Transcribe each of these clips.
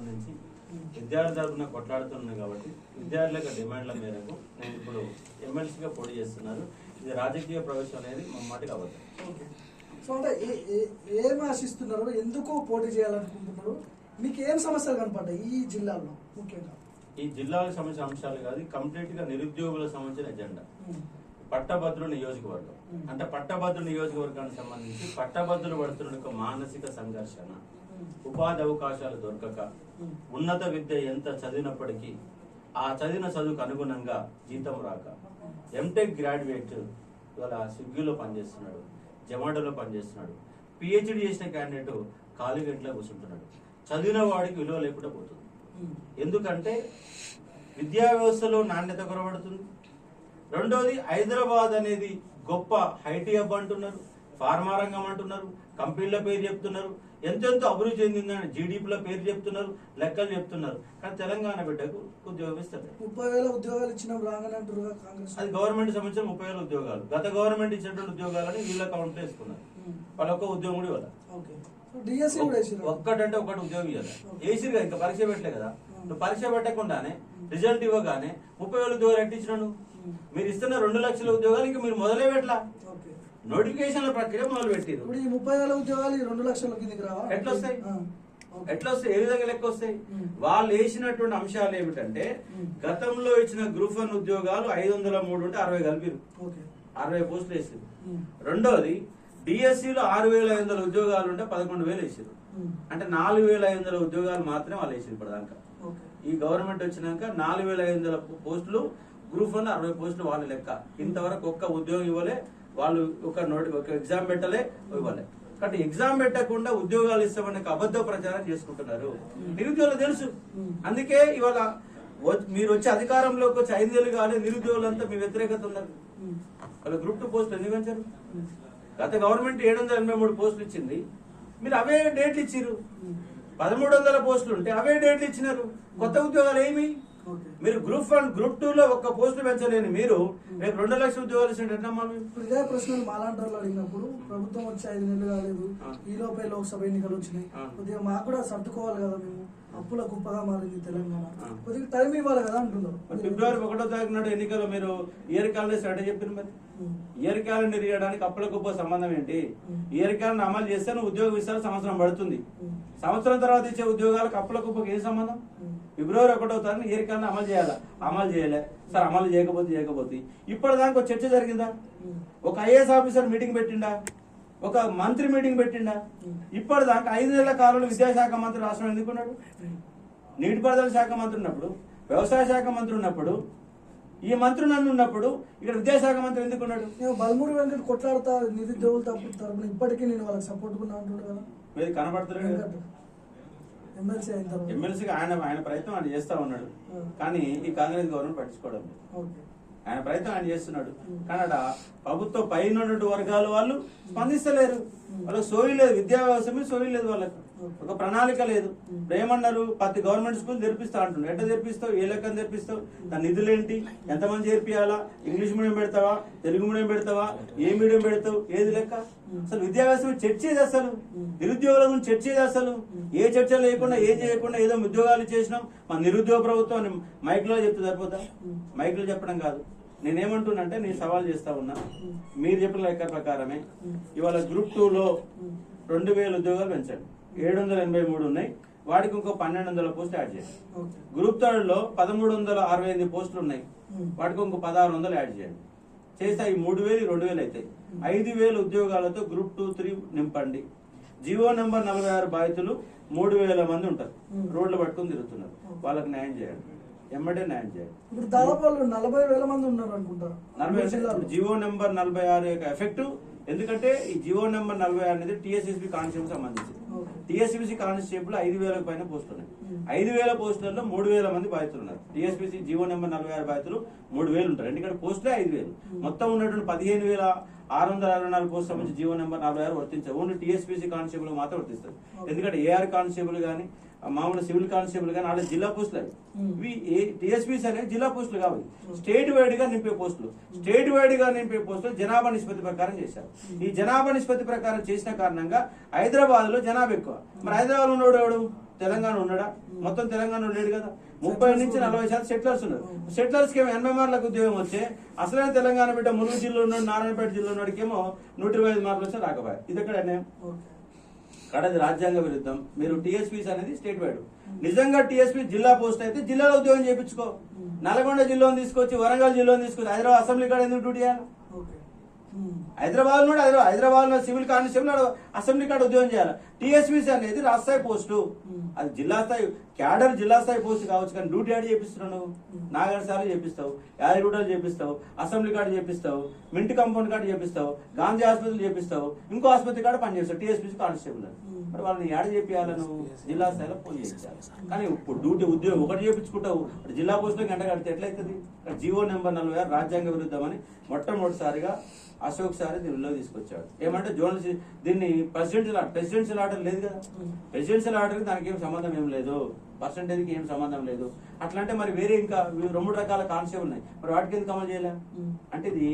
సంబంధించి విద్యార్థి తరఫున కొట్లాడుతున్నాను కాబట్టి విద్యార్థుల డిమాండ్ల మేరకు నేను ఇప్పుడు ఎమ్మెల్సీగా పోటీ చేస్తున్నారు. ఇది రాజకీయ ప్రవేశం అనేది మమ్మాటికి అవ్వదు ఓకే. సో అంటే ఏ- ఆశిస్తున్నారు? ఎందుకు పోటీ చేయాలనుకుంటున్నారు? మీకు ఏం సమస్యలు కనపడ్డాయి ఈ జిల్లాలో ముఖ్యంగా? ఈ జిల్లాలకు సంబంధించిన అంశాలు కాదు కంప్లీట్గా నిరుద్యోగులకు సంబంధించిన ఎజెండా. పట్టభద్రుల నియోజకవర్గం. అంటే పట్టభద్రుల నియోజకవర్గానికి సంబంధించి పట్టభద్రులు పడుతున్న మానసిక సంఘర్షణ. ఉపాధి అవకాశాలు దొరకక ఉన్నత విద్య ఎంత చదివినప్పటికీ ఆ చదివిన చదువుకు అనుగుణంగా జీతం రాక. ఎంటెక్ గ్రాడ్యుయేట్ ఇవాళ స్విగ్గీలో పనిచేస్తున్నాడు జొమాటోలో పనిచేస్తున్నాడు పిహెచ్డి చేసిన క్యాండిడేట్ ఖాళీ గంటలో కూర్చుంటున్నాడు. చదివిన వాడికి విలువ లేకుండా పోతుంది. ఎందుకంటే విద్యా వ్యవస్థలో నాణ్యత కొరబడుతుంది రెండోది హైదరాబాద్ అనేది గొప్ప హైటీ హబ్ అంటున్నారు ఫార్మా రంగం అంటున్నారు కంపెనీల పేరు చెప్తున్నారు ఎంతెంతో అభివృద్ధి చెందిందని జీడిపిల పేరు చెప్తున్నారు లెక్కలు చెప్తున్నారు. కానీ తెలంగాణ బిడ్డకు ఉద్యోగం ఇస్తారు ముప్పై వేల ఉద్యోగాలు ఇచ్చిన కాంగ్రెస్ అది గవర్నమెంట్ సంబంధించిన ముప్పై వేల ఉద్యోగాలు. గత గవర్నమెంట్ ఇచ్చినటువంటి ఉద్యోగాలని వీళ్ళ అకౌంట్ వేసుకున్నారు. ఉమ్, వాళ్ళ ఒక్క ఉద్యోగం కూడా ఇవ్వాలి. ఒక్కటంటే ఒకటి ఉద్యోగం ఇవ్వాలి. ఏసీరు కదా ఇంకా పరీక్ష పెట్టలే కదా. నువ్వు పరీక్ష పెట్టకుండానే రిజల్ట్ ఇవ్వగానే ముప్పై వేల ఉద్యోగాలు ఎట్టించినాను మీరు ఇస్తున్న రెండు లక్షల ఉద్యోగాలు ఇంకా మీరు మొదలే పెట్టలా. నోటిఫికేషన్ల ప్రక్రియ మొదలు పెట్టిరు ఇప్పుడు ఈ ముప్పై వేల ఉద్యోగాలు ఈ రెండు లక్షల కిందకి రావా? ఎట్లా వస్తాయి? ఎట్లా వస్తాయి ఏ విధంగా లెక్క వస్తాయి. వాళ్ళు వేసినటువంటి అంశాలు ఏమిటంటే. గతంలో ఇచ్చిన గ్రూప్ వన్ ఉద్యోగాలు ఐదు వందల మూడు ఉంటే అరవై కలిపిరు. అరవై పోస్టులు వేసారు. రెండోది డిఎస్సిలో ఆరు వేల ఐదు వందల ఉద్యోగాలు ఉంటే పదకొండు వేలు వేసారు. అంటే నాలుగు వేల ఐదు వందల ఉద్యోగాలు మాత్రమే వాళ్ళు వేసారు ఇప్పటిదాకా. ఈ గవర్నమెంట్ వచ్చినాక నాలుగు వేల ఐదు వందల పోస్టులు గ్రూప్ వన్ అరవై పోస్టులు వాళ్ళ లెక్క. ఇంతవరకు ఒక్క ఉద్యోగం ఇవ్వలే వాళ్ళు ఒక నోటి ఒక ఎగ్జామ్ పెట్టలే ఇవ్వలే. కాబట్టి ఎగ్జామ్ పెట్టకుండా ఉద్యోగాలు ఇస్తామని అబద్ధ ప్రచారం చేసుకుంటున్నారు. నిరుద్యోగులు తెలుసు. అందుకే ఇవాళ మీరు వచ్చి అధికారంలోకి వచ్చి ఐదేళ్ళు కాలే నిరుద్యోగులంతా మీ వ్యతిరేకత ఉన్నారు ఉమ్, వాళ్ళ గ్రూప్ టూ పోస్టులు ఎందుకు పెంచారు గత గవర్నమెంట్ ఏడు వందల ఎనభై మూడు పోస్టులు ఇచ్చింది. మీరు అవే డేట్లు ఇచ్చిర్రు. ఉమ్, పదమూడు వందల పోస్టులు ఉంటే అవే డేట్లు ఇచ్చినారు. కొత్త ఉద్యోగాలు ఏమి? మీరు గ్రూప్ వన్ గ్రూప్ టూ లో ఒక్క పోస్టు పెంచలేని మీరు రేపు రెండు లక్షల ఉద్యోగాలు? ఇప్పుడు ఇదే ప్రశ్నలు మాలాంటి వాళ్ళు అడిగినప్పుడు ప్రభుత్వం వచ్చి ఐదు నెలలు కాలేదు. ఈ లోపే లోక్సభ ఎన్నికలు వచ్చినాయి. కొద్దిగా మాకు కూడా సర్దుకోవాలి కదా మేము. అప్పుల కుప్పగా మారింది తెలంగాణ. కొద్దిగా టైం ఇవ్వాలి కదా అంటున్నారు. ఫిబ్రవరి ఒకటో తారీఖు నాడు ఎన్నికల్లో మీరు ఇయర్ క్యాలెండర్ స్టార్ట్ చెప్పారు మరి. ఉమ్, ఇయర్ క్యాలెండర్ ఇవ్వడానికి అప్పుల గొప్ప సంబంధం ఏంటి. ఇయర్ క్యాలెండర్ అమలు చేస్తే ఉద్యోగ విస్తారం సంవత్సరం పడుతుంది. సంవత్సరం తర్వాత ఇచ్చే ఉద్యోగాలకు అప్పుల కుప్పకి ఏం సంబంధం? ఫిబ్రవరి ఒకటో తారీఖు క్యాలెండర్ అమలు చేయాలా? అమలు చేయలే. సార్ అమలు చేయకపోతే చేయకపోతే. ఇప్పటిదాకా ఒక చర్చ జరిగిందా? ఒక ఐఏఎస్ ఆఫీసర్ మీటింగ్ పెట్టిండా? ఒక మంత్రి మీటింగ్ పెట్టిండా? ఇప్పటిదాకా ఐదు నెలల కాలంలో విద్యాశాఖ మంత్రి రాష్ట్రం ఎందుకున్నాడు. నీటిపారుదల శాఖ మంత్రి ఉన్నప్పుడు వ్యవసాయ శాఖ మంత్రి ఉన్నప్పుడు ఈ మంత్రి నన్ను ఉన్నప్పుడు ఇక్కడ విద్యాశాఖ మంత్రి ఎందుకున్నాడు? నేను బల్మూరి వెంకట్ కొట్లాడతా నిరుద్యోగుల తరపు తరపున ఇప్పటికీ నేను వాళ్ళకి సపోర్ట్ ఉన్నా అంటుండే కదా. మీరు కనబడతలేడు వెంకట్ ఎమ్మెల్సీ అయిన తర్వాత ఎమ్మెల్సీగా ఆయన ఆయన ప్రయత్నం ఆయన చేస్తా ఉన్నాడు. కానీ ఈ కాంగ్రెస్ గవర్నమెంట్ పట్టించుకోవడం ఆయన ప్రయత్నం ఆయన చేస్తున్నాడు. కానీ అక్కడ ప్రభుత్వ పైన వర్గాల వాళ్ళు స్పందిస్తలేరు. వాళ్ళకి సోయి లేదు. విద్యా వ్యవస్థ మీద సోయి లేదు వాళ్ళకి. ఒక ప్రణాళిక లేదు. ఏమన్నారు ప్రతి గవర్నమెంట్ స్కూల్ తెరిపిస్తా అంటున్నారు ఎట్లా తెరిపిస్తావు? ఏ లెక్కన తెరిపిస్తావు? దాని నిధులేంటి? ఎంతమంది చేర్పియాలా? ఇంగ్లీష్ మీడియం పెడతావా? తెలుగు మీడియం పెడతావా? ఏ మీడియం పెడతావు? ఏది లెక్క? అసలు విద్యా వ్యవస్థ మీద చర్చ ఏది అసలు. నిరుద్యోగుల గురించి చర్చ ఏది అసలు. ఏ చర్చ లేకుండా ఏ చేయకుండా ఏదో ఉద్యోగాలు చేసినాం. మా నిరుద్యోగ ప్రభుత్వం అని మైక్లో చెప్తే సరిపోతా మైక్లో చెప్పడం కాదు. నేనేమంటున్నానంటే నేను సవాల్ చేస్తా ఉన్నా. మీరు చెప్పిన లెక్క ప్రకారమే. ఇవాళ గ్రూప్ టూ లో రెండు వేల ఉద్యోగాలు పెంచండి. ఏడు వందల ఎనభై మూడు ఉన్నాయి. వాటికి ఇంకో పన్నెండు వందల పోస్టులు యాడ్ చేయండి. గ్రూప్ థర్డ్లో పదమూడు వందల అరవై ఎనిమిది పోస్టులు ఉన్నాయి. వాటికి ఇంకో పదహారు వందలు యాడ్ చేయండి. చేస్తే ఈ మూడు వేలు రెండు వేలు అవుతాయి. ఐదు వేల ఉద్యోగాలతో గ్రూప్ టూ త్రీ నింపండి. జియో నెంబర్ నలభై ఆరు బాధితులు మూడు వేల మంది ఉంటారు. రోడ్లు పట్టుకొని తిరుగుతున్నారు. వాళ్ళకి న్యాయం చేయండి. ఎమ్మటే న్యాయం ఇప్పుడు దాదాపు నలభై వేల మంది ఉన్నారు అనుకుంటా. నలభై మూడు జిల్లాలో. జియో నెంబర్ నలభై ఆరు యొక్క ఎఫెక్ట్ ఎందుకంటే ఈ జియో నెంబర్ నలభై ఆరు అనేది టీఎస్ఎస్బి కానిస్టేబుల్ సంబంధించి. ఓకే. టీఎస్పీసీ కానిస్టేబుల్ ఐదు వేలకు పైన పోస్టులు ఉన్నాయి ఐదు వేల పోస్టులలో మూడు వేల మంది బాధితులు ఉన్నారు. టీఎస్పీసీ జీవో నెంబర్ నలభై ఆరు బాధితులు మూడు వేలు ఉంటారు. ఎందుకంటే పోస్టులే ఐదు వేలు. మొత్తం ఉన్నటువంటి పదిహేను వేల ఆరు వందల అరవై నాలుగు పోస్టుల నుంచి జీవో నెంబర్ నలభై ఆరు వర్తించారు ఓన్లీ టీఎస్పీసీ కానిస్టేబుల్ మాత్రం వర్తిస్తారు. ఎందుకంటే ఏఆర్ కానిస్టేబుల్ కానీ మామూలు సివిల్ కానిస్టేబుల్ కానీ వాళ్ళ జిల్లా పోస్టులు అవి. ఇవి టీఎస్పీసీ అనేవి జిల్లా పోస్టులు కావాలి. స్టేట్ వైడ్గా నింపే పోస్టులు. స్టేట్ వైడ్గా నింపే పోస్టులు జనాభా నిష్పత్తి ప్రకారం చేశారు. ఈ జనాభా నిష్పత్తి ప్రకారం చేసిన కారణంగా హైదరాబాద్లో జనాభా ఎక్కువ. మరి హైదరాబాద్ ఉన్నోడు ఎవడు? తెలంగాణ ఉన్నాడా? మొత్తం తెలంగాణ లేడు కదా. ముప్పై నుంచి నలభై శాతం సెటిలర్స్ ఉన్నారు. సెటిలర్స్కి ఎనభై ఉద్యోగం వచ్చే అసలైన తెలంగాణ బిడ్డ ములుగు జిల్లా ఉన్నాడు నారాయణపేట జిల్లా ఉన్నాడికేమో నూట ఇరవై ఐదు మార్కులు వచ్చి రాకపోయా ఇది ఎక్కడ అన్యాయం? కడది రాజ్యాంగ విరుద్ధం. మీరు టీఎస్పీస్ అనేది స్టేట్ వైడ్. నిజంగా టీఎస్పీ జిల్లా పోస్ట్ అయితే జిల్లాలో ఉద్యోగం చేయించుకో. నల్గొండ జిల్లాను తీసుకొచ్చి వరంగల్ జిల్లాను తీసుకొచ్చి హైదరాబాద్ అసెంబ్లీ కాడ ఎందుకు డ్యూటీ చేయాలి. హైదరాబాద్లో హైదరాబాద్ హైదరాబాద్లో సివిల్ కానిస్టేబుల్ అసెంబ్లీ కాడ ఉద్యోగం చేయాలి. టీఎస్పీసీ అనేది రాష్ట్ర స్థాయి పోస్టు అది జిల్లా స్థాయి క్యాడర్ జిల్లా స్థాయి పోస్ట్ కావచ్చు కానీ డ్యూటీ ఆడి చేపిస్తున్నావు నువ్వు నాగర్ సార్లు చేపిస్తావు యాదగిరిగుడలు చేపిస్తావు అసెంబ్లీ కార్డు చేపిస్తావు మింట్ కంపౌండ్ కార్డు చేపిస్తావు గాంధీ ఆసుపత్రి చేపిస్తావు ఇంకో ఆసుపత్రి కాడ పనిచేస్తావు టీఎస్పీసీ కానిస్టేబుల్ మరి వాళ్ళని ఏడ చేపియాలి నువ్వు జిల్లా స్థాయిలో ఫోన్ చేయించాలి కానీ ఇప్పుడు డ్యూటీ ఉద్యోగం ఒకటి చేపించుకుంటావు అటు జిల్లా పోస్టులో గంట కడితే ఎట్లయితుంది? జీవో నెంబర్ నలభై ఆరు రాజ్యాంగ విరుద్ధమని మొట్టమొదటిసారిగా అశోక్ సార్ దీనిలో తీసుకొచ్చాడు. ఏమంటే జోనల్ దీన్ని ప్రెసిడెన్షియల్ ప్రెసిడెన్షియల్ ఆర్డర్ లేదు కదా. ప్రెసిడెన్షియల్ ఆర్డర్ దానికి ఏం సంబంధం ఏం లేదు. పర్సంటేజ్కి ఏం సంబంధం లేదు. అట్లా అంటే మరి వేరే ఇంకా రెండు రకాల కాన్సెప్ట్ ఉన్నాయి. మరి వాటికి ఎందుకు అమలు చేయలే? అంటే ఇది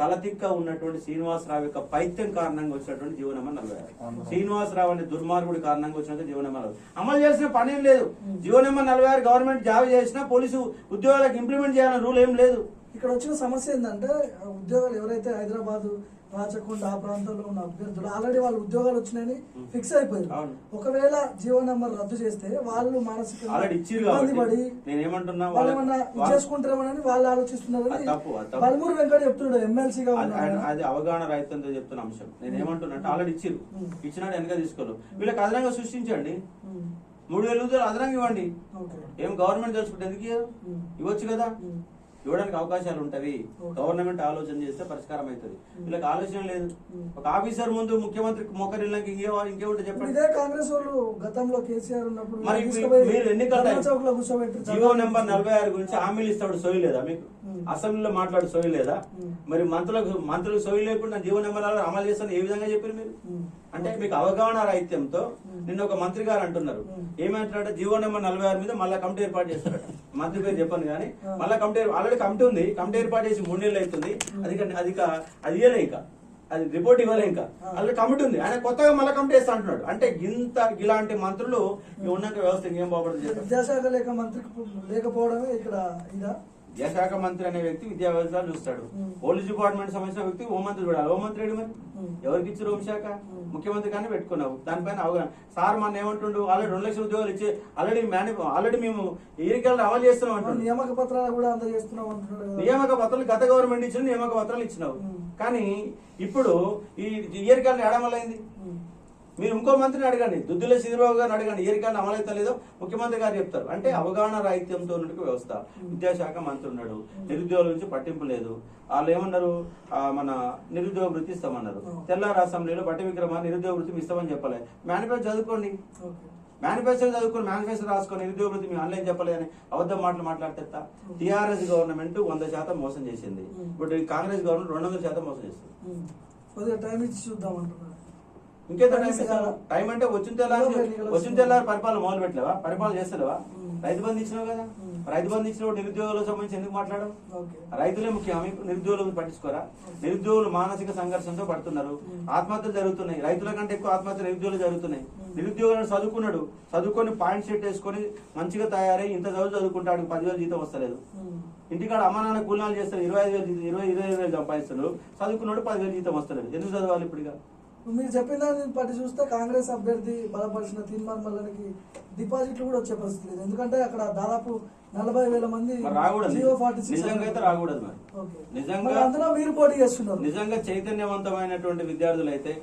తలతిక్క ఉన్నటువంటి శ్రీనివాసరావు యొక్క పైత్యం కారణంగా వచ్చినటువంటి జీవనమని నలభై ఆరు శ్రీనివాసరావు అనే దుర్మార్గుడి కారణంగా వచ్చినట్టు జీవనమ నలభై అమలు చేసిన పని ఏం లేదు. జీవనమ నలభై ఆరు గవర్నమెంట్ జాబ్ చేసినా పోలీసు ఉద్యోగాలకు ఇంప్లిమెంట్ చేయాలని రూల్ ఏం లేదు. ఇక్కడ వచ్చిన సమస్య ఏంటంటే ఉద్యోగాలు ఎవరైతే హైదరాబాద్ రాచకొండ ఆ ప్రాంతంలో ఉన్న అభ్యర్థులు. ఆల్రెడీ వాళ్ళ ఉద్యోగాలు వచ్చినాయని ఫిక్స్ అయిపోయారు. ఒకవేళ జీవో నెంబర్ రద్దు చేస్తే వాళ్ళు మానసికంగా ఇచ్చిర్రు ఇబ్బంది పడి నేనేమంటున్నా వాళ్ళు ఏమన్నా చేసుకుంటారేమోనని వాళ్ళు ఆలోచిస్తున్నారు అది తప్పు, అది తప్పు. బల్మూరు వెంకట చెప్తున్నాడు ఎమ్మెల్సీగా అది- అవగాహన రైతులతో చెప్తున్న అంశం. నేను ఏమంటున్నా అంటే ఆల్రెడీ ఇచ్చిరు. ఇచ్చినాడు వెనక తీసుకోరు వీళ్ళకి అదనంగా సృష్టించండి. మూడు వేల అదనంగా ఇవ్వండి. ఏం గవర్నమెంట్ తెలుసుకుంటే ఎందుకు. ఇవ్వచ్చు కదా. ఇవ్వడానికి అవకాశాలు ఉంటవి. గవర్నమెంట్ ఆలోచన చేస్తే పరిష్కారం అవుతుంది వీళ్ళకి ఆలోచన లేదు. ఒక ఆఫీసర్ ముందు ముఖ్యమంత్రి మొక్కరిళ్ళకి ఇంకే ఇంకేమిటి చెప్పండి ఇదే కాంగ్రెస్ వాళ్ళు గతంలో కేసీఆర్ ఉన్నప్పుడు మరి మీరు ఎన్నికల జీవో నెంబర్ నలభై ఆరు గురించి హామీలు ఇస్తాడు సోయి లేదా మీకు. అసెంబ్లీలో మాట్లాడు సోయి లేదా. మరి మంత్రులకు మంత్రులకు సోయి లేకుండా జీవో నెంబర్ అమలు చేస్తాను ఏ విధంగా చెప్పారు మీరు. అంటే మీకు అవగాహన రాహిత్యంతో నిన్న ఒక మంత్రి గారు అంటున్నారు. ఏమంటారంటే జీవో నెంబర్ నలభై ఆరు మీద మళ్ళా కమిటీ ఏర్పాటు చేస్తారట. మంత్రి పేరు చెప్పను కానీ. మళ్ళా కమిటీ ఆల్రెడీ కమిటీ ఉంది. కమిటీ ఏర్పాటు చేసి మూడు నెలలు అవుతుంది. అది అది అది ఇవ్వలే ఇంకా. అది రిపోర్ట్ ఇవ్వలే ఇంకా. ఆల్రెడీ కమిటీ ఉంది. ఆయన కొత్తగా మళ్ళీ కమిటీ వేస్తా అంటున్నాడు. అంటే ఇంత ఇలాంటి మంత్రులు ఉన్నాక వ్యవస్థ ఇంకేం బాగుపడుతుంది. విద్యాశాఖ లేక మంత్రికి లేకపోవడమే ఇక్కడ ఇదా? విద్యాశాఖ మంత్రి అనే వ్యక్తి విద్యా వ్యవస్థలు చూస్తాడు. పోలీస్ డిపార్ట్మెంట్ సంబంధించిన వ్యక్తి హోంమంత్రి చూడాలి హోంమంత్రి ఏడు మరి. ఎవరికి ఇచ్చారు హోంశాఖ. ముఖ్యమంత్రి కానీ పెట్టుకున్నావు దానిపైన అవగాహన సార్ మన ఏమంటుండు ఆల్రెడీ రెండు లక్షల ఉద్యోగాలు ఇచ్చి ఆల్రెడీ మేని ఆల్రెడీ మేము ఎన్నికలు అమలు చేస్తున్నాం అంటుండు నియామక పత్రాలు కూడా అందజేస్తున్నాం అంటున్నాడు. నియామక పత్రాలు గత గవర్నమెంట్ ఇచ్చిన నియామక పత్రాలు ఇచ్చినావు. కానీ ఇప్పుడు ఈ ఇయర్ కాలం ఏడమలైంది. మీరు ఇంకో మంత్రిని అడగండి. దుద్దుల శ్రీరావు గారిని అడగండి. ఏ కాలం అమలైతే లేదో ముఖ్యమంత్రి గారు చెప్తారు. అంటే అవగాహన రాహిత్యంతో ఉన్నట్టు వ్యవస్థ. విద్యాశాఖ మంత్రి ఉన్నాడు. నిరుద్యోగుల నుంచి పట్టింపు లేదు. వాళ్ళు ఏమన్నారు? మన నిరుద్యోగ వృత్తి ఇస్తామన్నారు. తెల్లారి అసెంబ్లీలో బట్టి విక్రమ నిరుద్యోగ వృత్తి ఇస్తామని చెప్పలే. మేనిఫెస్టో చదువుకోండి. మేనిఫెస్టో చదువుకొని మేనిఫెస్టో రాసుకొని నిరుద్యోగ వృత్తి మేము ఆన్లైన్ చెప్పలే అని అబద్ధం మాటలు మాట్లాడితే టీఆర్ఎస్ గవర్నమెంట్ వంద శాతం మోసం చేసింది. ఇప్పుడు కాంగ్రెస్ గవర్నమెంట్ రెండు వందల శాతం మోసం చేస్తుంది. కొద్దిగా టైం ఇచ్చి చూద్దాం అంటున్నాడు ఇంకేదో టైం? టైం అంటే వచ్చిన తెల్లారి వచ్చిన తెల్లారి పరిపాలన మొదలు పెట్టలేవా? పరిపాలన చేస్తలేవా. రైతు బంధు ఇచ్చినావు కదా. రైతు బంధు ఇచ్చినప్పుడు నిరుద్యోగులకు సంబంధించి ఎందుకు మాట్లాడవు ఓకే. రైతులే ముఖ్యం నిరుద్యోగులు పట్టించుకోరా? నిరుద్యోగులు మానసిక సంఘర్షణతో పడుతున్నారు. ఆత్మహత్యలు జరుగుతున్నాయి. రైతుల కంటే ఎక్కువ ఆత్మహత్యలు నిరుద్యోగులు జరుగుతున్నాయి. నిరుద్యోగులను చదువుకున్నాడు. చదువుకొని పాయింట్ షీట్ వేసుకొని మంచిగా తయారై ఇంత చదువు చదువుకుంటాడు. పదివేలు జీతం వస్తలేదు. ఇంటికాడ అమ్మ నాన్న కూలినాలు చేస్తారు. ఇరవై ఐదు వేలు ఇరవై ఇరవై ఐదు వేలు సంపాదిస్తున్నాడు. చదువుకున్నాడు పదివేలు జీతం వస్తలేదు. ఎందుకు చదవాలి ఇప్పుడు ఇక ఇప్పుడు మీరు చెప్పిన దాన్ని బట్టి చూస్తే కాంగ్రెస్ అభ్యర్థి బలపరిచిన తీర్మాన్ మల్లనికి డిపాజిట్లు కూడా వచ్చే పరిస్థితి లేదు. ఎందుకంటే అక్కడ దాదాపు నలభై వేల మంది రాకూడదు. జియో ఫార్టీ సిక్స్ నిజంగా అయితే రాకూడదు మరి. ఓకే. నిజంగా- మరి అందులో మీరు పోటీ చేస్తున్నారు. నిజంగా చైతన్యవంతమైనటువంటి విద్యార్థులు అయితే.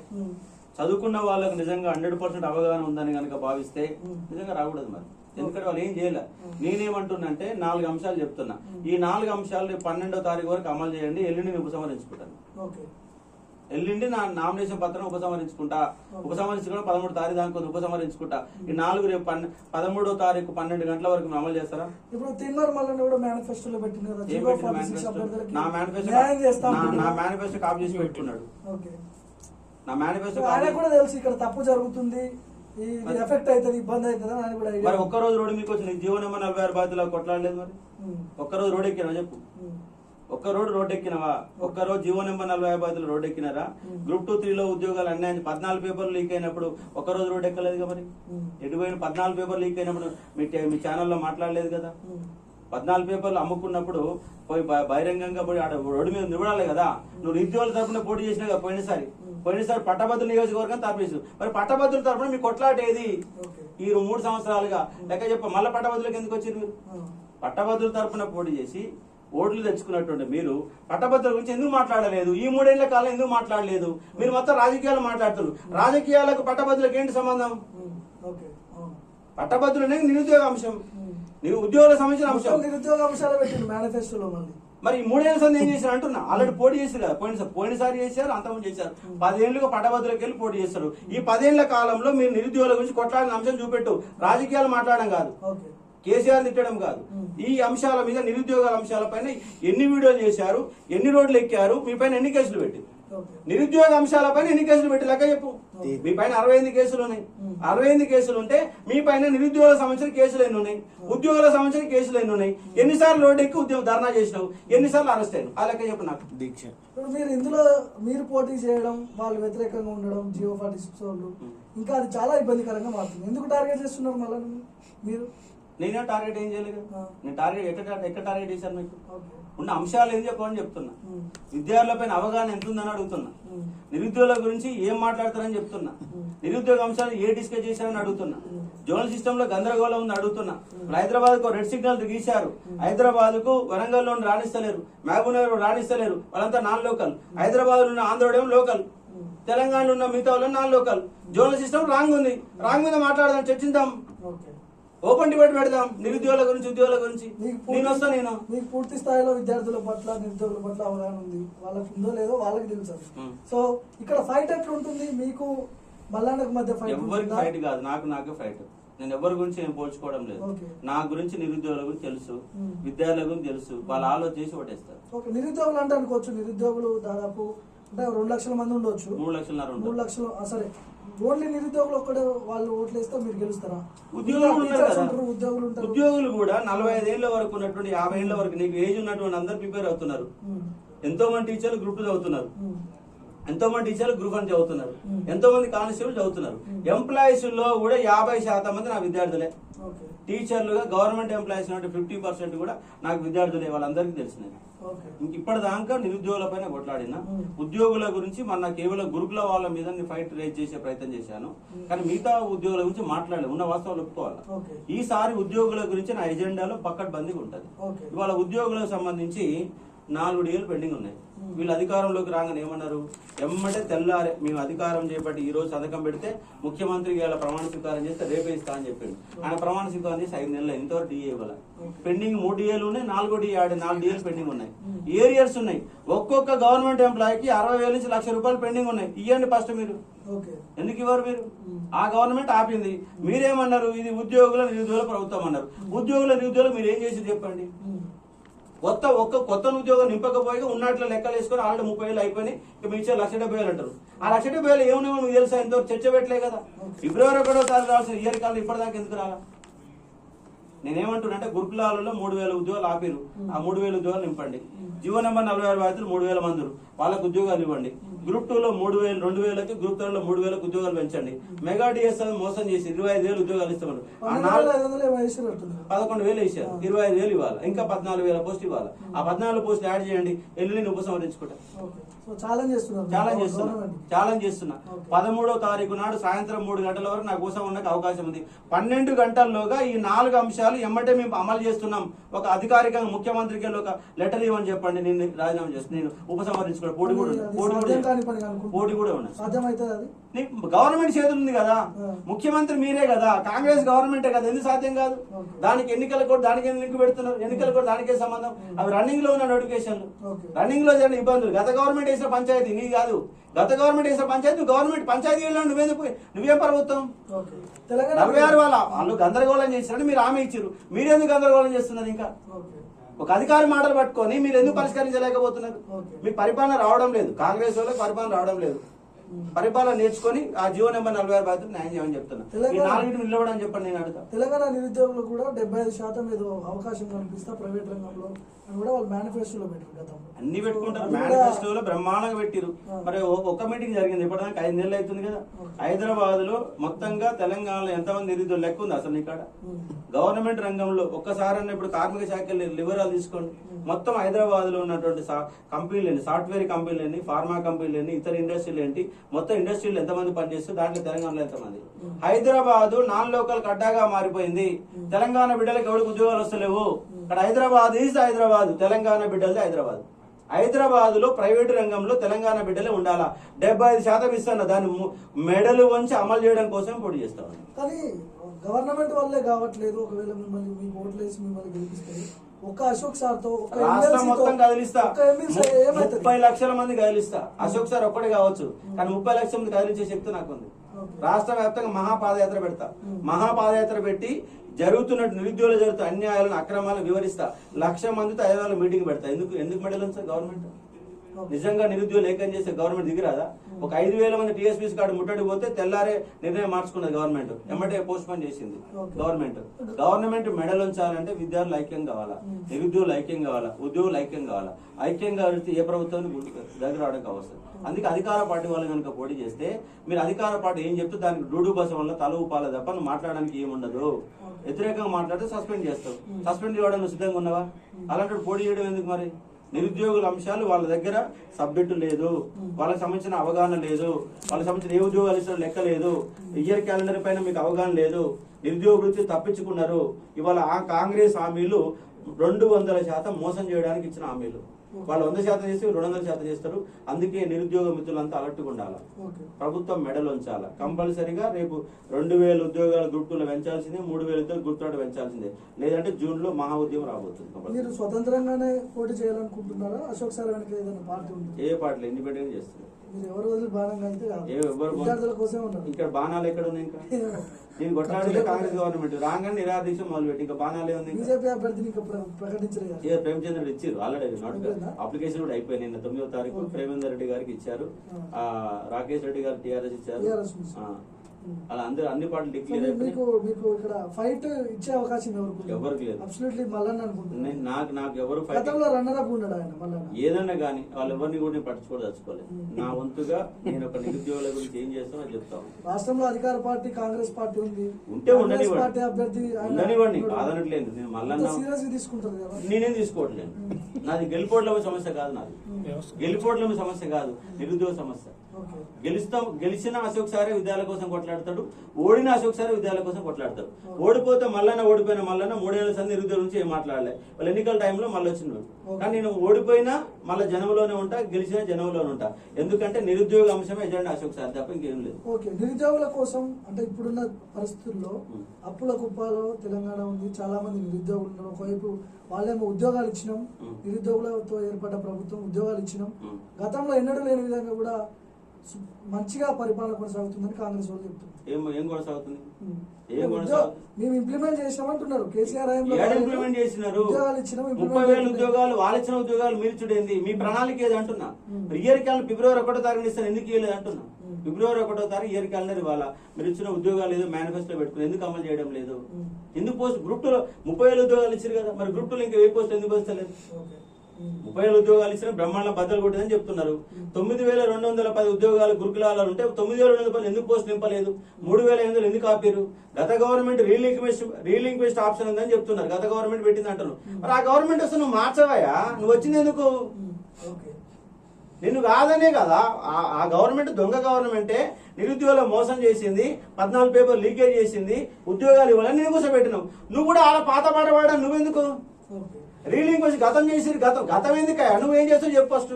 చదువుకున్న వాళ్ళకు నిజంగా హండ్రెడ్ పర్సెంట్ అవగాహన ఉందని కనుక భావిస్తే. నిజంగా రాకూడదు మరి. ఎందుకంటే వాళ్ళు ఏం చేయలే. నేనేమంటున్నంటే నాలుగు అంశాలు చెప్తున్నా. ఈ నాలుగు అంశాలు పన్నెండో తారీఖు వరకు అమలు చేయండి. ఎల్లుండి నేను ఉపసంహరించుకుంటాను ఎల్లుండి నా నామినేషన్ పత్రం ఉపసంహరించుకుంటా. ఉపసంహరించుకుని పదమూడు తారీఖు దానికి ఉపసంహరించుకుంటా. ఈ నాలుగు రేపు పన్నె పదమూడో తారీఖు పన్నెండు గంటల వరకు అమలు చేస్తారా? ఇప్పుడు తీర్మాన్ మల్లని కూడా మేనిఫెస్టోలో పెట్టింది కదా ఏం జియో పెట్టిన ఫార్టీ సిక్స్ మేనిఫెస్టో అభ్యర్థులకి నా మేనిఫెస్టో నా- మేనిఫెస్టో కాపీ చేసి పెట్టుకున్నాడు నా మేనిఫెస్టో ఆయన కూడా తెలుసు ఇక్కడ తప్పు జరుగుతుంది ఎఫెక్ట్ అవుతుంది ఇబ్బంది అవుతుంది అని ఆయన కూడా మరి ఒక్క రోజు రోడ్డు మీకు వచ్చిన జీవో నెంబర్ నలభై ఆరు బాధ్యతలు కొట్లాడలేదు మరి. ఒక్క రోజు రోడ్ ఎక్కినా చెప్పు. ఒక్క రోడ్డు రోడ్ ఎక్కినవా ఒక్క రోజు జీవో నెంబర్ నలభై ఐదు రోడ్ ఎక్కినారా గ్రూప్ టూ త్రీలో ఉద్యోగాలు అన్యాయం పద్నాలుగు పేపర్లు లీక్ అయినప్పుడు ఒక్క రోజు రోడ్ ఎక్కలేదు మరి? ఉమ్. ఎటు పోయిన పద్నాలుగు పేపర్లు లీక్ అయినప్పుడు మీ మీ ఛానల్లో మాట్లాడలేదు కదా. పద్నాలుగు పేపర్లు అమ్ముకున్నప్పుడు పోయి బహిరంగంగా పోయి ఆడ రోడ్డు మీద నిలబడాలి కదా? నువ్వు నిరుద్యోగుల తరపున పోటీ చేసినా కదా పోయినసారి? పోయినసారి పట్టభద్రుల నియోజకవర్గం తరపేసు మరి పట్టభద్రుల తరపున మీ కొట్లాట ఏది? ఓకే. ఈ మూడు సంవత్సరాలుగా. లెక్క చెప్ప మళ్ళీ పట్టభద్రులకు ఎందుకు వచ్చారు మీరు. పట్టభద్రుల తరపున పోటీ చేసి ఓట్లు తెచ్చుకున్నటువంటి మీరు పట్టభద్రుల గురించి ఎందుకు మాట్లాడలేదు? ఈ మూడేళ్ళ కాలం ఎందుకు మాట్లాడలేదు? మీరు మొత్తం రాజకీయాలు మాట్లాడుతున్నారు. రాజకీయాలకు పట్టభద్రులకు ఏంటి సంబంధం? పట్టభద్రులు అనేది నిరుద్యోగ అంశం. నీ ఉద్యోగుల సంబంధించిన అంశం. నిరుద్యోగ అంశాలు పెట్టిండు మేనిఫెస్టోలో మళ్ళీ. మరి ఈ మూడేళ్ళ సంది ఏం చేశారు అంటున్నా? ఆల్రెడీ పోటీ చేశారు కదా పోయినసారి పోయినసారి చేశారు అంతకుముందు చేశారు. పదేళ్ళుగా పట్టభద్రులకు వెళ్ళి పోటీ చేస్తారు. ఈ పదేళ్ళ కాలంలో మీరు నిరుద్యోగుల గురించి కొట్లాడిన అంశం చూపెట్టు. రాజకీయాలు మాట్లాడడం కాదు. కేసీఆర్ తిట్టడం కాదు. ఈ అంశాల మీద నిరుద్యోగాల అంశాలపైన ఎన్ని వీడియోలు చేశారు ఎన్ని రోడ్లు ఎక్కారు మీ పైన ఎన్ని కేసులు పెట్టి ఓకే. నిరుద్యోగ అంశాలపైన ఎన్ని కేసులు పెట్టి లెక్క చెప్పు. మీ పైన అరవై ఎనిమిది కేసులు ఉన్నాయి. అరవై ఎనిమిది కేసులు ఉంటే మీ పైన నిరుద్యోగుల సంబంధించిన కేసులు ఎన్ని ఉన్నాయి? ఉద్యోగుల సంబంధించిన కేసులు ఎన్ని ఉన్నాయి? ఎన్నిసార్లు రోడ్డు ఎక్కి ఉద్యోగం ధర్నా చేసినావు? ఎన్నిసార్లు అరెస్ట్ అయ్యాను ఆ లెక్క చెప్పు నాకు. దీక్ష. మీరు ఇందులో మీరు పోటీ చేయడం వాళ్ళు వ్యతిరేకంగా ఉండడం జియో ఫార్టీ సిక్స్ వాళ్ళు ఇంకా అది చాలా ఇబ్బందికరంగా మారుతుంది. ఎందుకు టార్గెట్ చేస్తున్నారు మళ్ళీ మీరు? నేనే టార్గెట్ ఏం చేయలేదు. నేను టార్గెట్ ఎక్కడ ఎక్కడ టార్గెట్ చేశాను మీకు ఉన్న అంశాలు ఏం చెప్పమని చెప్తున్నా. ఉమ్. విద్యార్థులపైన అవగాహన ఎంత ఉందని అడుగుతున్నా. నిరుద్యోగుల గురించి ఏం మాట్లాడతారని చెప్తున్నా. నిరుద్యోగ అంశాలు ఏ డిస్కస్ చేశారని అడుగుతున్నా. జోనల్ సిస్టమ్లో గందరగోళం ఉంది అడుగుతున్నా. హైదరాబాద్కు రెడ్ సిగ్నల్ గీశారు హైదరాబాద్కు వరంగల్లో రాణిస్తలేరు. మహబూబ్ నగర్ రాణిస్తలేరు. వాళ్ళంతా నాన్ లోకల్ హైదరాబాద్లో ఉన్న ఆంధ్రోడేమో లోకల్. తెలంగాణలో ఉన్న మిగతా వాళ్ళు non local zonal system wrong ఉంది. రాంగ్ మీద మాట్లాడదాం చర్చిద్దాం. ఓకే. ఓపెన్ డిబేట్ పెడదాం. నిరుద్యోగుల గురించి ఉద్యోగుల గురించి. నేను వస్తా నేను. మీకు పూర్తి స్థాయిలో విద్యార్థుల పట్ల నిరుద్యోగుల పట్ల అవగాహన ఉంది. వాళ్ళకి ఉందో లేదో వాళ్ళకి తెలుసు. సో ఇక్కడ ఫైట్ ఎట్లా ఉంటుంది? మీకు మల్లాండకు మధ్య ఫైట్ ఎవరికి? ఫైట్ కాదు. నాకు నాకే ఫైట్. నేను ఎవరి గురించి నేను పోల్చుకోవడం లేదు. నా గురించి నిరుద్యోగుల గురించి తెలుసు. విద్యార్థుల గురించి తెలుసు. వాళ్ళు ఆలోచన చేసి ఓటేస్తారు. నిరుద్యోగులు అంటే అనుకోవచ్చు. నిరుద్యోగులు దాదాపు అంటే రెండు లక్షల మంది ఉండొచ్చు. మూడు లక్షలన్నర మూడు లక్షలు సరే. ఓన్లీ నిరుద్యోగులు ఒక్కడే వాళ్ళు ఓట్లు వేస్తే మీరు గెలుస్తారా? ఉద్యోగులు ఉద్యోగులు ఉద్యోగులు కూడా నలభై ఐదేళ్ళ వరకు ఉన్నటువంటి యాభై ఏళ్ళ వరకు నీకు ఏజ్ ఉన్నటువంటి అందరు ప్రిపేర్ అవుతున్నారు. ఎంతో మంది టీచర్లు గ్రూప్ టూ చదువుతున్నారు. ఎంతో మంది టీచర్లు గ్రూప్ వన్ చదువుతున్నారు. ఎంతో మంది కానిస్టేబుల్ చదువుతున్నారు. ఎంప్లాయీస్లో కూడా యాభై శాతం మంది నా విద్యార్థులే. టీచర్లుగా గవర్నమెంట్ ఎంప్లాయీస్ ఫిఫ్టీ పర్సెంట్ కూడా నాకు విద్యార్థులే వాళ్ళందరికీ తెలిసినది ఇంక ఇప్పటిదాకా నిరుద్యోగుల పైన కొట్లాడినా. ఉద్యోగుల గురించి మన కేవలం గురుకుల వాళ్ళ మీద ఫైట్ రేజ్ చేసే ప్రయత్నం చేశాను. కానీ మిగతా ఉద్యోగుల గురించి మాట్లాడలేదు ఉన్న వాస్తవాలు ఒప్పుకోవాలి? ఈసారి ఉద్యోగుల గురించి నా ఎజెండాలో పక్కడ్బందీగా ఉంటుంది ఓకే. ఇవాళ ఉద్యోగులకు సంబంధించి నాలుగు డేలు పెండింగ్ ఉన్నాయి. Hmm. వీళ్ళు అధికారంలోకి రాగానే ఏమన్నారు? ఎమ్మటే తెల్లారే మేము అధికారం చేపట్టి ఈ రోజు సంతకం పెడితే ముఖ్యమంత్రికి ఇలా ప్రమాణ స్వీకారం చేస్తే రేపే ఇస్తా అని చెప్పిండు. ఆయన ప్రమాణ స్వీకారం చేసి ఐదు నెలలు ఇంతవరకు డిఏ ఇవ్వాలి. పెండింగ్ మూడు డిఏలు ఉన్నాయి నాలుగో డిఏ ఆడి నాలుగు డిఏలు పెండింగ్ ఉన్నాయి. Hmm. ఏరియర్స్ ఉన్నాయి. ఒక్కొక్క గవర్నమెంట్ ఎంప్లాయీకి అరవై వేల నుంచి లక్ష రూపాయలు పెండింగ్ ఉన్నాయి. ఇవ్వండి ఫస్ట్ మీరు. ఎందుకు ఇవ్వరు మీరు? Hmm. ఆ గవర్నమెంట్ ఆపింది. మీరేమన్నారు? ఇది ఉద్యోగుల నిరుద్యోగుల ప్రభుత్వం అన్నారు. ఉద్యోగుల నిరుద్యోగులు మీరు ఏం చేసి చెప్పండి? కొత్త ఒక్క కొత్త ఉద్యోగం నింపకపోయిగా ఉన్నట్లు లెక్కలు వేసుకొని ఆల్రెడీ ముప్పై వేలు ఇక మీ ఇచ్చే లక్ష డెబ్బై వేలు అంటారు. ఆ లక్ష డెబ్బై వేలు ఏమన్నా మీకు తెలుసా? ఇంతవరకు చర్చ పెట్టలే కదా. ఫిబ్రవరి ఒకటో తారీఖు రావాల్సిన ఇయర్ కాలం ఇప్పటిదాకా ఎందుకు రాలా? నేనేమంటున్నా అంటే గురుకులాలలో మూడు వేల ఉద్యోగాలు ఆపిరు ఆ మూడు వేల ఉద్యోగాలు నింపండి. జీవో నెంబర్ నలభై ఆరు బాధితులు మూడు వేల మందులు. వాళ్ళకు ఉద్యోగాలు ఇవ్వండి. గ్రూప్ టూ లో మూడు వేలు రెండు వేలకి గ్రూప్ త్రీ లో మూడు వేలకు ఉద్యోగాలు పెంచండి. మెగా డిఎస్ మోసం చేసి ఇరవై ఐదు వేలు ఉద్యోగాలు వేసినట్టుంది పదకొండు వేలు వేసారు. ఇరవై ఐదు వేలు ఇవ్వాలి? ఇంకా పద్నాలుగు వేల పోస్ట్ ఇవ్వాలి? ఆ పద్నాలుగు పోస్ట్ యాడ్ చేయండి. ఎల్లుండి నేను ఉపసంహరించుకుంటా ఛాలెంజ్ చేస్తున్నా. ఛాలెంజ్ చేస్తున్నా. పదమూడో తారీఖు నాడు సాయంత్రం మూడు గంటల వరకు నాకు కోసం ఉండక అవకాశం ఉంది. పన్నెండు గంటల్లోగా ఈ నాలుగు అంశాలు ఎమ్మటే మేము అమలు చేస్తున్నాం. ఒక అధికారికంగా ముఖ్యమంత్రికి ఒక లెటర్ ఇవ్వని చెప్పండి. నేను రాజీనామా చేస్తాను నేను ఉపసంహరించుకోవడం పోటీ కూడా పోటీ కూడా. పోటీ కూడా నీకు గవర్నమెంట్ చేతులు ఉంది కదా. ముఖ్యమంత్రి మీరే కదా. కాంగ్రెస్ గవర్నమెంటే కదా. ఎందుకు సాధ్యం కాదు. దానికి ఎన్నికల కూడా దానికి ఎందుకు పెడుతున్నారు? ఎన్నికల కూడా దానికే సంబంధం. అవి రన్నింగ్లో ఉన్న నోటిఫికేషన్లు. రన్నింగ్లో జరిగిన ఇబ్బందులు. గత గవర్నమెంట్ వేసిన పంచాయతీ నీ కాదు. గత గవర్నమెంట్ వేసిన పంచాయతీ నువ్వు గవర్నమెంట్ పంచాయతీ నువ్వేందుకు పోయి- నువ్వేం ప్రభుత్వం? నలభై ఆరు వాళ్ళ వాళ్ళు గందరగోళం చేశారని మీరు హామీ ఇచ్చారు. మీరెందుకు గందరగోళం చేస్తున్నారు ఇంకా? ఒక అధికారి మాటలు పట్టుకొని మీరు ఎందుకు పరిష్కరించలేకపోతున్నారు. మీ పరిపాలన రావడం లేదు. కాంగ్రెస్ వాళ్ళకి పరిపాలన రావడం లేదు. పరిపాలన నేర్చుకొని ఆ జీవో నెంబర్ నలభై ఆరు బాధ్యత న్యాయం చేయమని చెప్తున్నా. ఈ తెలంగాణ- నాలుగింటి నిలవడని చెప్పండి నేను అడుగుతా. తెలంగాణ నిరుద్యోగులు కూడా డెబ్బై ఐదు శాతం ఏదో అవకాశం కనిపిస్తా ప్రైవేట్ రంగంలో కూడా వాళ్ళు మేనిఫెస్టోలో గతంలో అన్ని పెట్టుకుంటారు. మేనిఫెస్టోలో బ్రహ్మాండంగా పెట్టిరు. మరి ఒ- ఒక్క మీటింగ్ జరిగింది ఇప్పటిదాకా ఐదు నెలలు అవుతుంది కదా. హైదరాబాద్లో మొత్తంగా తెలంగాణలో ఎంతమంది నిరుద్యోగులు? లెక్క ఉంది అసలు ఇక్కడ. గవర్నమెంట్ రంగంలో ఒక్కసారి ఇప్పుడు కార్మిక శాఖ వివరాలు తీసుకోండి. మొత్తం హైదరాబాద్లో ఉన్నటువంటి కంపెనీలు సాఫ్ట్వేర్ కంపెనీలు ఫార్మా కంపెనీలు ఇతర ఇండస్ట్రీలు ఏంటి? మొత్తం ఇండస్ట్రీలు ఎంతమంది పనిచేస్తారు దాంట్లో తెలంగాణలో ఎంతమంది? హైదరాబాద్ నాన్ లోకల్ అడ్డాగా మారిపోయింది. తెలంగాణ బిడ్డలకు ఎవరికి ఉద్యోగాలు వస్తలేవు? ఇక్కడ హైదరాబాద్ ఈజ్ హైదరాబాద్ తెలంగాణ బిడ్డలది హైదరాబాద్. హైదరాబాద్లో ప్రైవేటు రంగంలో తెలంగాణ బిడ్డలే ఉండాలా? డెబ్బై ఐదు శాతం ఇస్తాను దాన్ని ము- మెడలు వంచి అమలు చేయడం కోసం పోటీ చేస్తాను కానీ గవర్నమెంట్ వల్లే కావట్లేదు. ఒకవేళ మిమ్మల్ని మీకు ఓట్లేసి మిమ్మల్ని గెలిపిస్తే ఒక్క అశోక్ సార్తో ఒక రాష్ట్రం మొత్తం కదిలిస్తా? ముప్పై లక్షల మంది కదిలిస్తా. అశోక్ సార్ ఒక్కడే కావచ్చు కానీ ముప్పై లక్షల మంది కదిలించే శక్తి నాకు ఉంది. రాష్ట్ర వ్యాప్తంగా మహాపాదయాత్ర పెడతా. మహాపాదయాత్ర పెట్టి జరుగుతున్నట్టు నిరుద్యోగులు జరుగుతున్న అన్యాయాలను అక్రమాలను వివరిస్తా. లక్ష మందితో ఐదు వేల మీటింగ్ పెడతా. ఎందుకు ఎందుకు మెడల్ సార్ గవర్నమెంట్? నిజంగా నిరుద్యోగులు ఏకం చేస్తే గవర్నమెంట్ దిగిరాదా ఒక ఐదు వేల మంది టీఎస్పీసీ కార్డు ముట్టడి పోతే తెల్లారే నిర్ణయం మార్చుకున్నది గవర్నమెంట్. ఎమ్మటే పోస్ట్ పోన్ చేసింది. గవర్నమెంట్. గవర్నమెంట్ మెడల్ ఉంచాలంటే విద్యార్థులు ఐక్యం కావాలా? నిరుద్యోగులు ఐక్యం కావాలా? ఉద్యోగులు ఐక్యం కావాలా? ఐక్యంగా వెళ్తే ఏ ప్రభుత్వాన్ని దగ్గర రావడానికి అవసరం. అందుకే అధికార పార్టీ వాళ్ళు కనుక పోటీ చేస్తే మీరు అధికార పార్టీ ఏం చెప్తే దానికి డూడు బసం వల్ల తల ఊపాల తప్ప నువ్వు మాట్లాడడానికి ఏముండదు. వ్యతిరేకంగా మాట్లాడితే సస్పెండ్ చేస్తావు. సస్పెండ్ నువ్వు సిద్ధంగా ఉన్నావా? అలాంటి పోటీ చేయడం ఎందుకు మరి? నిరుద్యోగుల అంశాలు వాళ్ళ దగ్గర సబ్జెక్టు లేదు. వాళ్ళకి సంబంధించిన అవగాహన లేదు. వాళ్ళకి సంబంధించిన ఏ ఉద్యోగాలు ఇస్తారో లెక్క లేదు. ఇయర్ క్యాలెండర్ పైన మీకు అవగాహన లేదు. నిరుద్యోగ వృత్తి తప్పించుకున్నారు. ఇవాళ ఆ కాంగ్రెస్ హామీలు రెండు వందల శాతం మోసం చేయడానికి ఇచ్చిన హామీలు. వాళ్ళు వంద శాతం చేసి రెండు వందల శాతం చేస్తారు. అందుకే నిరుద్యోగ మిత్రులంతా అలర్ట్గా ఉండాలి. ప్రభుత్వం మెడలు ఉంచాలి. కంపల్సరీగా రేపు రెండు వేల ఉద్యోగాలు గ్రూప్ టూలో పెంచాల్సిందే మూడు వేల ఉద్యోగాలు గ్రూప్ టూ పెంచాల్సిందే. లేదంటే జూన్లో మహా ఉద్యమం రాబోతుంది. మీరు స్వతంత్రంగానే పోటీ చేయాలనుకుంటున్నారా? అశోక్ సార్ ఏ పార్టీలు ఇండిపెండెంట్ చేస్తారు మీరు ఎవరు వదిలి విద్యార్థుల కోసమే ఉన్నారు. ఇక్కడ బాణాలు ఎక్కడ ఉన్నాయి ఇంకా? నేను కొట్లాడితే కాంగ్రెస్ గవర్నమెంట్. రాగానే నిరాదీక్ష మొదలు పెట్టి ఇంకా బాణాలే ఉంది బీజేపీ అభ్యర్థిని ఇంకా ప్ర- ప్రకటించలేదు ఏ ఇచ్చారు ఆల్రెడీ? అప్లికేషన్ కూడా అయిపోయింది. నిన్న తొమ్మిదో తారీఖు. ప్రేమేందర్ రెడ్డి గారికి ఇచ్చారు. ఆ. రాకేష్ రెడ్డి గారు టీఆర్ఎస్ ఇచ్చారు. అలా అందరూ అన్ని డిక్లేర్ అయిపోయి మీకు మీకు ఇక్కడ ఫైట్ ఇచ్చే అవకాశం ఎవరికి ఎవరికి లేదు. అబ్సల్యూట్లీ మల్లన్న అనుకుంటున్నాను నేను- నాకు నాకు ఎవరు ఫైట్ గతంలో రన్నర్ అప్ ఉన్నాడు ఆయన మల్లన్న. ఏదన్నా కానీ వాళ్ళు ఎవరిని కూడా నేను పట్టించుకోదలుచుకోలేదు. నా వంతుగా నేను ఒక నిరుద్యోగుల గురించి ఏం చేస్తానో చెప్తాను రాష్ట్రంలో అధికార పార్టీ కాంగ్రెస్ పార్టీ ఉంది. ఉంటే ఉండనివ్వండి. పార్టీ అభ్యర్థి ఉండనివ్వండి. కాదనట్లేదు. నేను మళ్ళా సీరియస్ తీసుకుంటారు కదా? నేనేం తీసుకోవట్లేదు. నాది గెలిపోవడం సమస్య కాదు నాది. గెలిపోవడం సమస్య కాదు నిరుద్యోగ సమస్య. గెలుస్తాం గెలిచిన అశోక్ సారే విద్యాల కోసం కొట్లాడతాడు ఓడిన అశోక్ సారే విద్యాల కోసం కొట్లాడతాడు. ఓడిపోతే మల్లన్న ఓడిపోయిన మల్లన్న మూడేళ్ళ సంది నిరుద్యోగ నుంచి ఏం మాట్లాడలే. వాళ్ళు ఎన్నికల టైంలో మళ్ళీ వచ్చినాడు కానీ నేను ఓడిపోయినా మళ్ళీ జనంలోనే ఉంటా గెలిచిన జనంలోనే ఉంటా. ఎందుకంటే నిరుద్యోగ అంశమే ఎజెండా అశోక్ సార్ తప్ప ఇంకేం లేదు. ఓకే. నిరుద్యోగుల కోసం అంటే ఇప్పుడున్న పరిస్థితుల్లో అప్పుల కుప్పలో తెలంగాణ ఉంది. చాలా మంది నిరుద్యోగులు ఉన్నారు. ఒకవైపు వాళ్ళేమో ఉద్యోగాలు ఇచ్చినాం. నిరుద్యోగులతో ఏర్పడ్డ ప్రభుత్వం ఉద్యోగాలు ఇచ్చినాం. గతంలో ఎన్నడూ లేని విధంగా కూడా మంచిగా పరిపాలన కొనసాగుతుందని కాంగ్రెస్ వాళ్ళు చెప్తున్నారు. ఏం కొనసాగుతుంది మేము ఇంప్లిమెంట్ చేసామంటున్నారు కేసీఆర్. ఇంప్లిమెంట్ చేసినారు. ముప్పై వేల. ఉద్యోగాలు వాళ్ళు ఇచ్చిన ఉద్యోగాలు మీరు చూడండి. మీ ప్రణాళిక ఏది అంటున్నా. ఇయర్ క్యాలెండర్ ఫిబ్రవరి ఒకటో తారీఖు ఇస్తాను ఎందుకు ఇవ్వలేదు అంటున్నా. ఫిబ్రవరి ఒకటో తారీఖు ఇయర్ క్యాలెండర్ ఇవ్వాలా? మీరు ఇచ్చిన ఉద్యోగాలు ఏదో మేనిఫెస్టో పెట్టుకుని ఎందుకు అమలు చేయడం లేదు. ఎందుకు పోస్ట్ గ్రూప్ టూలో ముప్పై వేల ఉద్యోగాలు ఇచ్చారు కదా? మరి గ్రూప్ టూలో ఇంకా ఏ పోస్ట్ ఎందుకు వస్తలేదు. ముప్పై వేల ఉద్యోగాలు ఇచ్చిన బ్రహ్మాండ బద్దలు కొట్టిందని చెప్తున్నారు. తొమ్మిది వేల రెండు వందల పది ఉద్యోగాలు గురుకులాలు ఉంటే తొమ్మిది వేల రెండు వందల ఎందుకు పోస్ట్ నింపలేదు? మూడు వేల ఎనిమిది ఎందుకు ఆపారు? గత గవర్నమెంట్ రీలింక్వెస్ట్ రీలింక్వెస్ట్ ఆప్షన్ ఉందని చెప్తున్నారు. గత గవర్నమెంట్ పెట్టింది అంటారు మరి ఆ గవర్నమెంట్ వస్తే నువ్వు మార్చవయ్యా? నువ్వు వచ్చింది ఎందుకు? నిన్ను కాదనే కదా. ఆ- గవర్నమెంట్ దొంగ గవర్నమెంటే నిరుద్యోగులు మోసం చేసింది పద్నాలుగు పేపర్ లీకేజ్ చేసింది ఉద్యోగాలు ఇవ్వాలని నేను కూర్చోబెట్టినావు. నువ్వు కూడా అలా పాత పాట పాడా నువ్వెందుకు? ఓకే రీలింక్వెస్ట్ గతం చేసి గతం గతం ఎందుకయ్యా? నువ్వేం చేస్తావు చెప్పు ఫస్ట్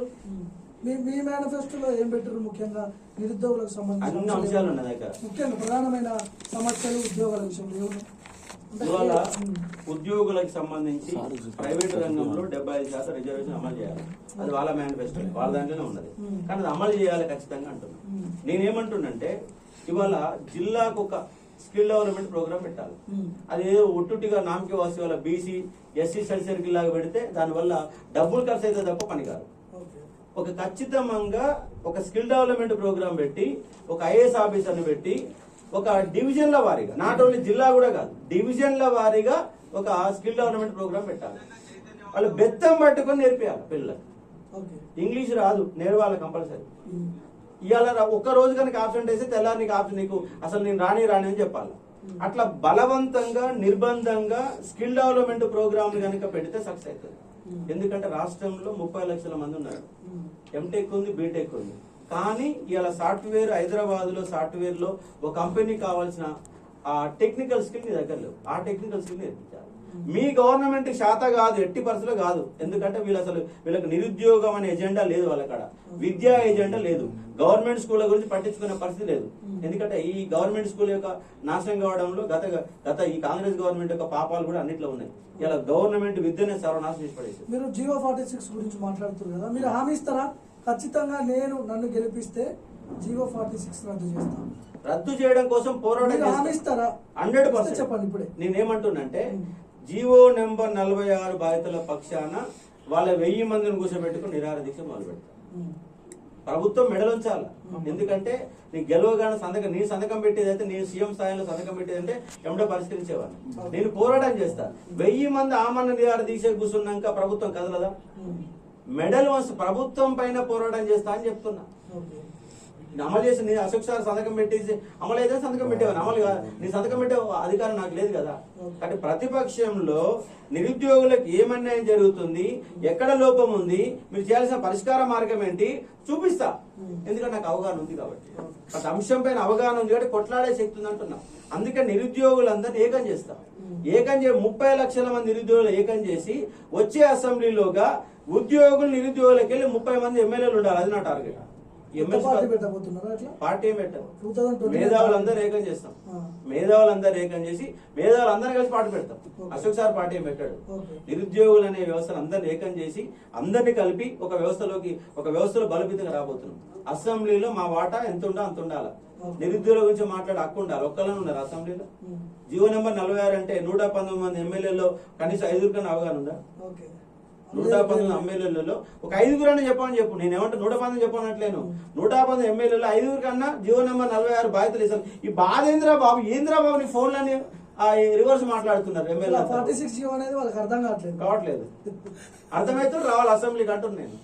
మీ మీ మేనిఫెస్టోలో ఏం పెట్టారు ముఖ్యంగా? నిరుద్యోగులకు సంబంధించిన అన్ని అంశాలు ఉన్నాయి దగ్గర ముఖ్యంగా ప్రధానమైన సమస్యలు ఉద్యోగాల విషయంలో ఇవాళ ఉద్యోగులకు సంబంధించి ప్రైవేట్ రంగంలో డెబ్బై ఐదు శాతం రిజర్వేషన్ అమలు చేయాలి. అది వాళ్ళ మేనిఫెస్టో వాళ్ళ దాంట్లోనే ఉన్నది. కానీ అది అమలు చేయాలి ఖచ్చితంగా అంటున్నాను. నేనేమంటున్నంటే ఇవాళ జిల్లాకు ఒక స్కిల్ డెవలప్మెంట్ ప్రోగ్రామ్ పెట్టాలి. అది ఒట్టుటిగా నామకి వాసి వాళ్ళ బీసీ ఎస్సీ స్టడీ సర్కిల్ లాగా పెడితే దానివల్ల డబ్బులు ఖర్చు అయితే తప్ప పని కాదు. ఒక ఖచ్చితంగా ఒక స్కిల్ డెవలప్మెంట్ ప్రోగ్రామ్ పెట్టి ఒక ఐఏఎస్ ఆఫీసర్ని పెట్టి ఒక డివిజన్ల వారీగా నాట్ ఓన్లీ జిల్లా కూడా కాదు డివిజన్ల వారీగా ఒక స్కిల్ డెవలప్మెంట్ ప్రోగ్రామ్ పెట్టాలి. వాళ్ళు బెత్తం పట్టుకొని నేర్పియాలి పిల్లలకు. ఓకే. ఇంగ్లీష్ రాదు నేర్వాలి కంపల్సరీ. ఇవాళ ఒక్క రోజు కనుక ఆప్షన్ వేస్తే తెల్లారి నీకు ఆప్షన్ నీకు అసలు నేను రాని రాని అని చెప్పాలి. అట్లా బలవంతంగా నిర్బంధంగా స్కిల్ డెవలప్మెంట్ ప్రోగ్రామ్ కనుక పెడితే సక్సెస్ అవుతుంది. ఎందుకంటే రాష్ట్రంలో ముప్పై లక్షల మంది ఉన్నారు. ఎంటెక్ ఉంది బీటెక్ ఉంది. కానీ ఇవాళ సాఫ్ట్వేర్ హైదరాబాద్లో సాఫ్ట్వేర్లో ఒక కంపెనీ కావాల్సిన ఆ టెక్నికల్ స్కిల్ మీ దగ్గర లేవు. ఆ టెక్నికల్ స్కిల్ నేర్పించాలి మీ గవర్నమెంట్ శాత కాదు ఎట్టి పరిస్థితుల్లో కాదు. ఎందుకంటే వీళ్ళు అసలు వీళ్ళకి నిరుద్యోగం అనే ఎజెండా లేదు వాళ్ళ కాడ విద్యా ఎజెండా లేదు. గవర్నమెంట్ స్కూళ్ళ గురించి పట్టించుకునే పరిస్థితి లేదు. ఎందుకంటే ఈ గవర్నమెంట్ స్కూల్ యొక్క నాశనం కావడంలో గత గత ఈ కాంగ్రెస్ గవర్నమెంట్ యొక్క పాపాలు కూడా అన్నిట్లో ఉన్నాయి. ఇలా గవర్నమెంట్ విద్యనే సర్వనాశనం చేసి పడేసింది. మీరు జియో ఫార్టీ సిక్స్ గురించి మాట్లాడుతున్నారు కదా మీరు హామీ ఇస్తారా? ఖచ్చితంగా నేను నన్ను గెలిపిస్తే జియో ఫార్టీ సిక్స్ రద్దు చేస్తాను రద్దు చేయడం కోసం పోరాటం మీరు హామీ ఇస్తారా? Hundred percent. చెప్పండి ఇప్పుడే. నేనేమంటున్నంటే మ్మ్. జీవో నెంబర్ నలభై ఆరు బాధితుల పక్షాన వాళ్ళ వెయ్యి మందిని కూర్చోబెట్టుకుని నిరాహార దీక్ష మొదలు పెడతారు. ప్రభుత్వం మెడలుంచాల. ఎందుకంటే నీ గెలవగానే సంతకం నీ సంతకం పెట్టేది అయితే నీ సీఎం స్థాయిలో సంతకం పెట్టేది అంటే ఎమ్మడో పరిష్కరించేవాడిని. నేను పోరాటం చేస్తా. వెయ్యి మంది ఆమరణ నిరాహార దీక్ష కూర్చున్నాక ప్రభుత్వం కదలదా? ఉమ్. మెడల్ వంశ ప్రభుత్వం పైన పోరాటం చేస్తా అని చెప్తున్నా. నేను అమలు చేసి నీ అశోక్ సార్ సంతకం పెట్టేసి అమలు అయితే సంతకం పెట్టేవాను అమలు కాదు. నీ సంతకం పెట్టే అధికారం నాకు లేదు కదా. కాబట్టి ప్రతిపక్షంలో నిరుద్యోగులకు ఏమన్యాయం జరుగుతుంది? ఎక్కడ లోపం ఉంది? మీరు చేయాల్సిన పరిష్కార మార్గం ఏంటి? చూపిస్తా. ఎందుకంటే నాకు అవగాహన ఉంది కాబట్టి. ప్రతి అంశం పైన అవగాహన ఉంది కాబట్టి కొట్లాడే శక్తి ఉంది అంటున్నా. అందుకే నిరుద్యోగులందరినీ ఏకం చేస్తా. ఏకం చే ముప్పై లక్షల మంది నిరుద్యోగులు ఏకం చేసి వచ్చే అసెంబ్లీలోగా ఉద్యోగులు నిరుద్యోగులకు వెళ్ళి ముప్పై మంది ఎమ్మెల్యేలు ఉండాలి. అది నా టార్గెట్. పార్టీ మేధావులందరూ ఏకం చేస్తాం. మేధావులందరూ ఏకం చేసి మేధావులందరూ కలిసి పార్టీ పెడతాం. అశోక్ సార్ పార్టీ పెట్టాడు. నిరుద్యోగులు అనే వ్యవస్థను అందరిని ఏకం చేసి అందరిని కలిపి ఒక వ్యవస్థలోకి ఒక వ్యవస్థలో బలోపేతంగా రాబోతున్నాం. అసెంబ్లీలో మా వాటా ఎంత ఉందో అంత ఉండాలి. నిరుద్యోగుల గురించి మాట్లాడే హక్కు ఉండాలి? ఒక్కళ్ళని ఉన్నారు అసెంబ్లీలో. జీవో నెంబర్ నలభై ఆరు అంటే నూట పంతొమ్మిది మంది ఎమ్మెల్యేలో కనీసం ఐదుగురు కన్నా అవగాహన ఉందా? నూట పంతొమ్మిది ఎమ్మెల్యేలలో ఒక ఐదుగురు అని చెప్పమని చెప్పు. నేను ఏమంటే నూట పంతొమ్మిది చెప్పనట్లేను నూట పంతొమ్మిది ఎమ్మెల్యేలో ఐదుగురు కన్నా జీవో నెంబర్ నలభై ఆరు బాధ్యతలు ఇస్తాను ఈ బాధేంద్ర బాబు ఏందిరా బాబు నీ ఫోన్లని రివర్స్ మాట్లాడుతున్నారు ఎమ్మెల్యే ఫార్టీ సిక్స్ అనేది వాళ్ళకి అర్థం కావట్లేదు. కావట్లేదు. అర్థమైతే రావాలి అసెంబ్లీకి అంటున్నాను నేను.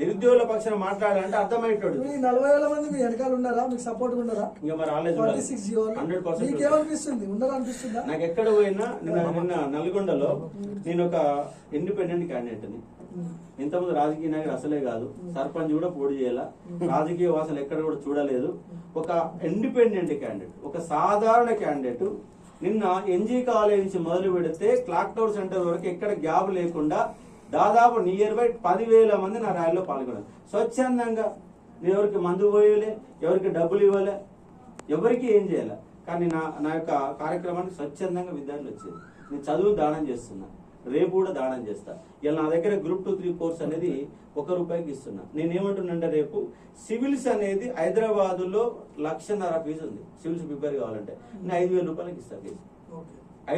నిరుద్యోగుల పక్షాన మాట్లాడాలంటే అర్థమయ్యేటోడు. ఈ నలభై వేల మంది మీ వెనకాల ఉన్నారా? మీకు సపోర్ట్ ఉన్నారా? ఇంకా మరి వాళ్ళే ఫార్టీ సిక్స్ హండ్రెడ్ పర్సెంట్ మీకేమనిపిస్తుంది ఉన్నారా అనిపిస్తుందా నాకు ఎక్కడ పోయినా నిన్న నిన్న నల్గొండలో నేను ఒక ఇండిపెండెంట్ క్యాండిడేట్ని. ఇంతకుముందు రాజకీయ నాయకుడు అసలే కాదు. సర్పంచ్ కూడా పోటీ చేయాల? రాజకీయ వాసన ఎక్కడ కూడా చూడలేదు. ఒక ఇండిపెండెంట్ క్యాండిడేట్ ఒక సాధారణ క్యాండిడేట్ నిన్న ఎన్జీ కాలేజ్ నుంచి మొదలు పెడితే క్లాక్ టవర్ సెంటర్ వరకు ఎక్కడ గ్యాప్ లేకుండా దాదాపు నియర్ బై పదివేల మంది నా ర్యాలీలో పాల్గొన్నారు. స్వచ్ఛందంగా నేను ఎవరికి మందు పోయలే ఎవరికి డబ్బులు ఇవ్వలే ఎవరికి ఏం చేయాలి? కానీ నా నా యొక్క కార్యక్రమానికి స్వచ్ఛందంగా విద్యార్థులు వచ్చేది నేను చదువు దానం చేస్తున్నాను రేపు కూడా దానం చేస్తా. ఇలా నా దగ్గర గ్రూప్ టూ త్రీ కోర్స్ అనేది ఒక రూపాయికి ఇస్తున్నా. నేనేమంటున్నాంటే రేపు సివిల్స్ అనేది హైదరాబాద్లో లక్షన్నర ఫీజు ఉంది. సివిల్స్ ప్రిపేర్ కావాలంటే. నేను ఐదు వేల రూపాయలకి ఇస్తా ఫీజు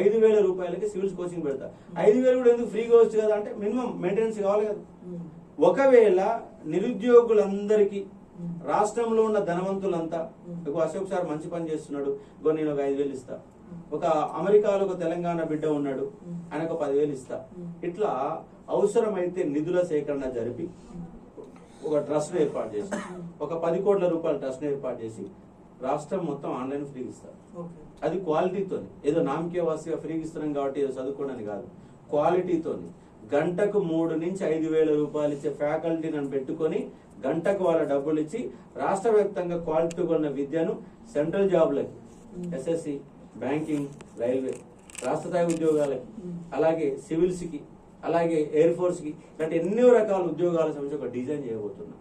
ఐదు వేల రూపాయలకి సివిల్స్ కోచింగ్ పెడతా. ఐదు వేలు కూడా ఎందుకు ఫ్రీగా వచ్చు కదా అంటే మినిమం మెయింటెనెన్స్ కావాలి కదా. ఒకవేళ నిరుద్యోగులందరికీ రాష్ట్రంలో ఉన్న ధనవంతులంతా ఇగో అశోక్ సార్ మంచి పని చేస్తున్నాడు. ఇగో నేను ఒక ఐదు వేలు ఇస్తా. ఒక అమెరికాలో ఒక తెలంగాణ బిడ్డ ఉన్నాడు. ఆయన ఒక పదివేలు ఇస్తా. ఇట్లా అవసరమైతే నిధుల సేకరణ జరిపి ఒక ట్రస్ట్ ఏర్పాటు చేసి ఒక పది కోట్ల రూపాయల ట్రస్ట్ ఏర్పాటు చేసి రాష్ట్రం మొత్తం ఆన్లైన్ ఫ్రీ ఇస్తారు. అది క్వాలిటీతో ఏదో నామకే వాసిగా ఫ్రీగా ఇస్తున్నాం కాబట్టి ఏదో చదువుకోవడానికి కాదు. క్వాలిటీతో గంటకు మూడు నుంచి ఐదు వేల రూపాయలు ఇచ్చే ఫ్యాకల్టీ నన్ను పెట్టుకొని గంటకు వాళ్ళ డబ్బులు ఇచ్చి రాష్ట్ర వ్యాప్తంగా క్వాలిటీ ఉన్న విద్యను సెంట్రల్ జాబ్లకి ఎస్ఎస్సి బ్యాంకింగ్ రైల్వే రాష్ట్ర స్థాయి ఉద్యోగాలకి అలాగే సివిల్స్కి అలాగే ఎయిర్ ఫోర్స్కి ఇలాంటి ఎన్నో రకాల ఉద్యోగాల సంబంధించి ఒక డిజైన్ చేయబోతున్నాం.